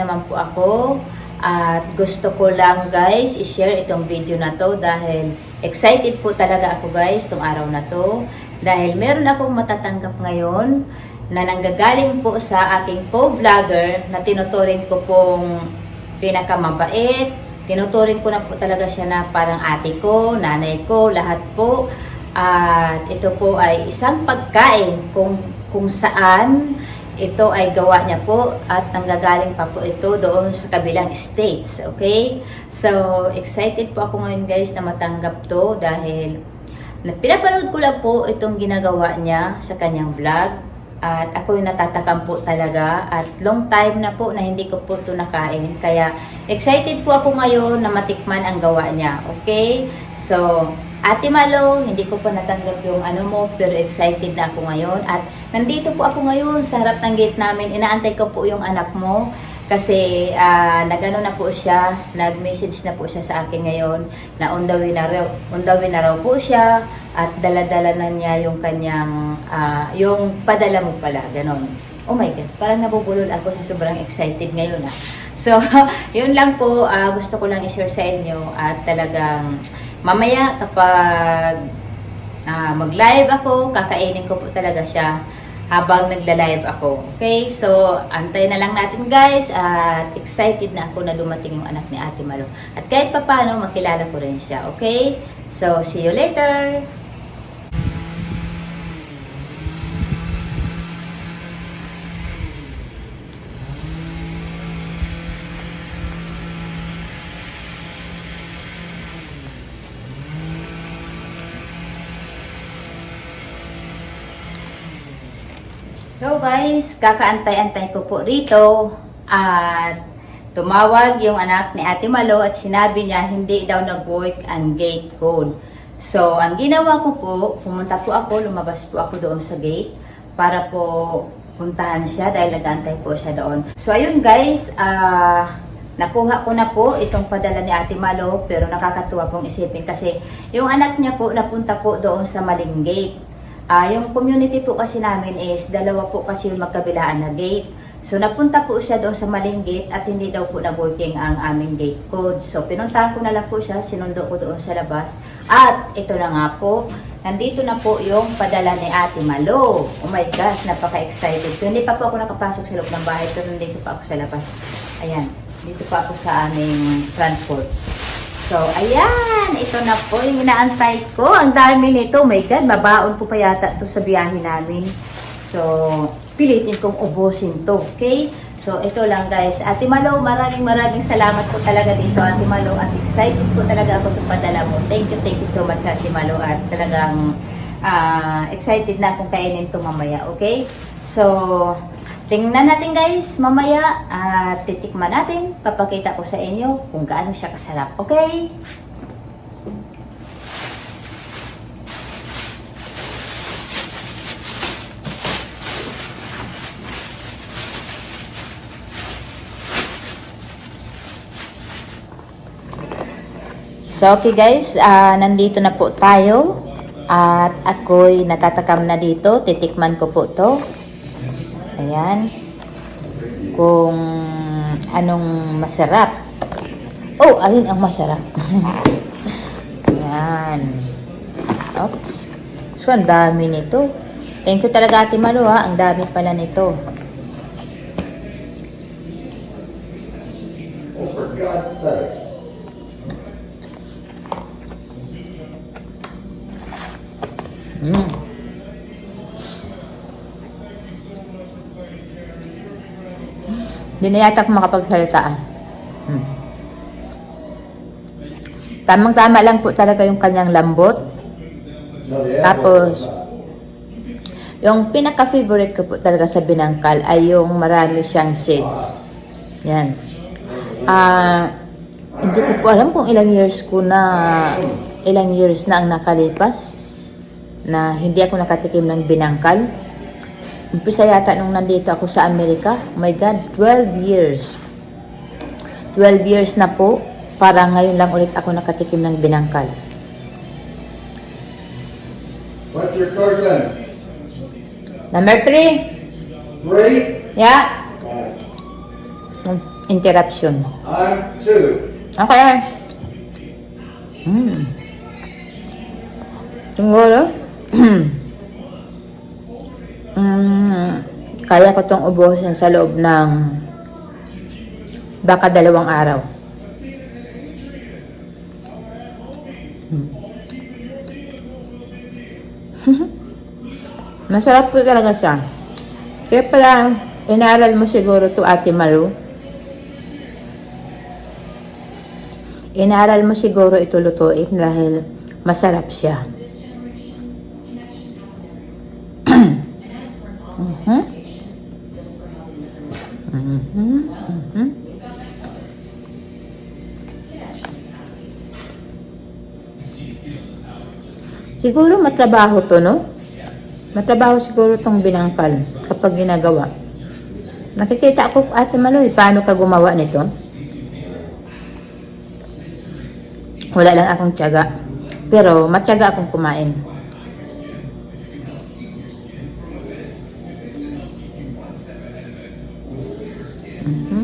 naman po ako. At gusto ko lang guys i-share itong video na to dahil excited po talaga ako guys itong araw na to. Dahil meron akong matatanggap ngayon na nanggagaling po sa aking co-vlogger na tinuturing ko pong pinakamabait. Tinuturing ko na po talaga siya na parang ate ko, nanay ko, lahat po. At ito po ay isang pagkain kung kung saan ito ay gawa niya po at nanggagaling pa po ito doon sa kabilang states, okay? So, excited po ako ngayon guys na matanggap to dahil na pinapanood ko lang po itong ginagawa niya sa kanyang vlog at ako yung natatakam po talaga at long time na po na hindi ko po ito nakain kaya excited po ako ngayon na matikman ang gawa niya, okay? So, Ate Malo, hindi ko pa natanggap yung ano mo, pero excited na ako ngayon. At nandito po ako ngayon sa harap ng gate namin. Inaantay ko po yung anak mo. Kasi ah, nagano na po siya, nag-message na po siya sa akin ngayon na on the way na raw, on the way na raw po siya at dala-dala na niya yung kanyang, ah, yung padala mo pala, ganon. Oh my God, parang nabubulol ako sa sobrang excited ngayon ah. So, yun lang po, ah, gusto ko lang i-share sa inyo at talagang mamaya kapag ah, mag-live ako, kakainin ko po talaga siya habang nagla-live ako. Okay? So, antay na lang natin guys at excited na ako na dumating yung anak ni Ate Malo. At kahit papano, makilala ko rin siya. Okay? So, see you later! So guys, kakaantay-antay ko po rito at tumawag yung anak ni Ate Malo at sinabi niya hindi daw nag-work ang gate code. So, ang ginawa ko po, pumunta po ako, lumabas po ako doon sa gate para po puntahan siya dahil nag-antay po siya doon. So, ayun guys, ah nakuha ko na po itong padala ni Ate Malo pero nakakatuwa pong isipin kasi yung anak niya po napunta po doon sa maling gate. Ah, yung community po kasi namin is dalawa po kasi yung magkabilaan na gate. So napunta po siya doon sa maling gate at hindi daw po nag-working ang aming gate code. So pinuntahan ko na lang po siya, sinundo ko doon sa labas. At ito na nga po, nandito na po yung padala ni Ate Malo. Oh my gosh, napaka-excited. So, hindi pa po ako nakapasok sa loob ng bahay, pero nandito pa ako sa labas. Ayan, dito pa ako sa aming transport. So, ayan. Ito na po yung inaantay ko. Ang dami nito. Oh my God, mabaon po pa yata ito sa biyahe namin. So, pilitin kong ubusin to. Okay? So, ito lang guys. Ate Malo, maraming maraming salamat po talaga dito, Ate Malo. At excited po talaga ako sa padala mo. Thank you, thank you so much, Ate Malo. At talagang ah, excited na akong kainin to mamaya. Okay? So, tingnan natin guys mamaya at titikman natin. Papakita ko sa inyo kung gaano siya kasarap. Okay? So, okay guys, ah, nandito na po tayo. At ako'y natatakam na dito. Titikman ko po to. Ayan. Kung anong masarap. Oh, alin ang masarap? Ayan. Oops. So, ang dami nito. Thank you talaga Ate Malu ha. Ang dami pala nito. Hindi na yata ako makapagsalita ah. Mm. Tamang-tama lang po talaga yung kanyang lambot. Tapos, yung pinaka-favorite ko po talaga sa binangkal ay yung marami siyang seeds. Yan. Ah, hindi ko po alam kung ilang years ko na ilang years na ang nakalipas na hindi ako nakatikim ng binangkal. Umpisa yata nung nandito ako sa Amerika. Oh my God, 12 years. 12 years na po. Para ngayon lang ulit ako nakatikim ng binangkal. What's your card then? Number 3. Three? Yeah. Alright. interruption. On two. Okay. Hmm. Siguro, kaya ko tong ubusin sa loob ng baka dalawang araw. Hmm. Masarap po talaga siya. Kaya pala, inaral mo siguro to Ate Malu. Inaral mo siguro ito lutuin dahil masarap siya. Mhm. Siguro matrabaho to, no? Matrabaho siguro tong binangkal kapag ginagawa. Nakikita ko, Ate Maloy, paano ka gumawa nito? Wala lang akong tiyaga. Pero matyaga akong kumain. Mhm.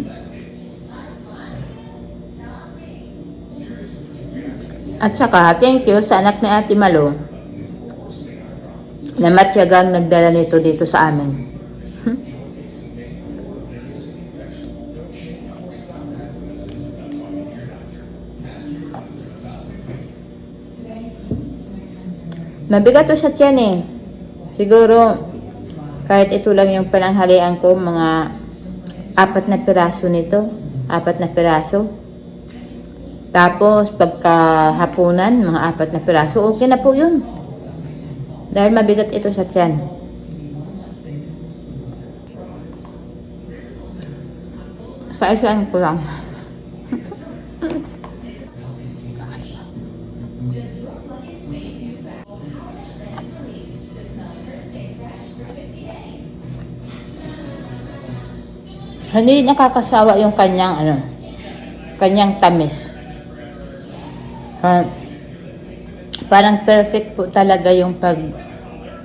At saka, thank you sa anak ni Ate Malo na matyagang nagdala nito dito sa amin. Hmm? Mabigat to sa tiyan eh. Siguro, kahit ito lang yung pananghalian ko, mga apat na piraso nito. Apat na piraso. Tapos, pagka hapunan, mga apat na piraso, okay na po yun. Dahil mabigat ito sa tiyan. Sa isang ko lang. Hindi nakakasawa yung kanyang ano, kanyang tamis. Ah, parang perfect po talaga yung pag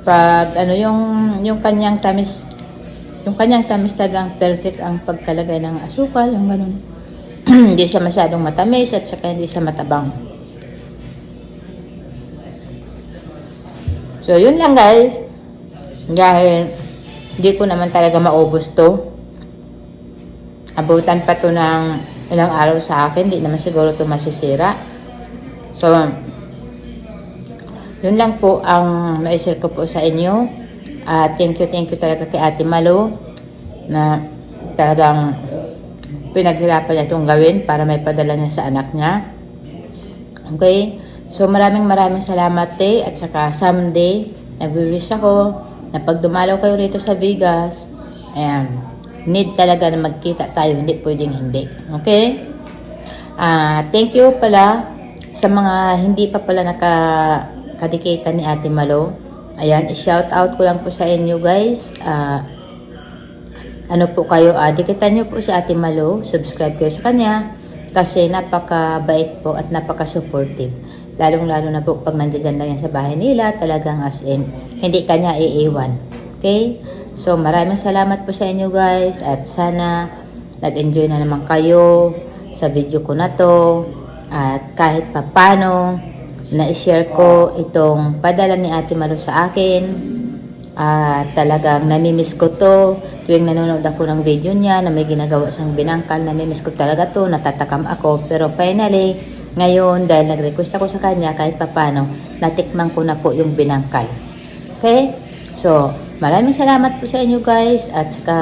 pag ano yung yung kanyang tamis yung kanyang tamis talagang perfect ang pagkalagay ng asukal, yung ganun. hindi siya masyadong matamis at saka hindi siya matabang. So, yun lang guys. Dahil hindi ko naman talaga maubos to. Abutan pa to ng ilang araw sa akin. Hindi naman siguro to masisira. So, yun lang po ang ma-share ko po sa inyo. At thank you, thank you talaga kay Ate Malo na talagang pinaghirapan niya itong gawin para may padala niya sa anak niya. Okay? So maraming maraming salamat te at saka someday nagwi-wish ako na pag dumalaw kayo rito sa Vegas, ayan, need talaga na magkita tayo, hindi pwedeng hindi. Okay? Ah, thank you pala sa mga hindi pa pala nakadikita ni Ate Malo. Ayan, i-shout out ko lang po sa inyo guys. Ah, ano po kayo, ah, dikitan nyo po si Ate Malo, subscribe kayo sa kanya kasi napaka-bait po at napaka-supportive. Lalong-lalo na po pag nandiyan lang yan sa bahay nila, talagang as in, hindi kanya iiwan. Okay? So, maraming salamat po sa inyo guys at sana nag-enjoy na naman kayo sa video ko na to at kahit papano na-share ko itong padala ni Ate Malu sa akin. At talagang namimiss ko to. Tuwing nanonood ako ng video niya na may ginagawa siyang binangkal namimiss ko talaga to. Natatakam ako. Pero finally ngayon dahil nag-request ako sa kanya kahit papano natikman ko na po yung binangkal. Okay? So maraming salamat po sa inyo guys. At saka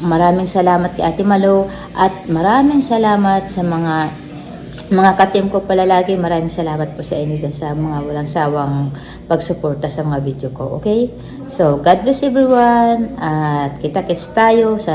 maraming salamat kay Ate Malo at maraming salamat sa mga mga katim ko pala lagi, maraming salamat po sa inyo sa mga walang sawang pagsuporta sa mga video ko, okay? So, God bless everyone at kita-kits tayo sa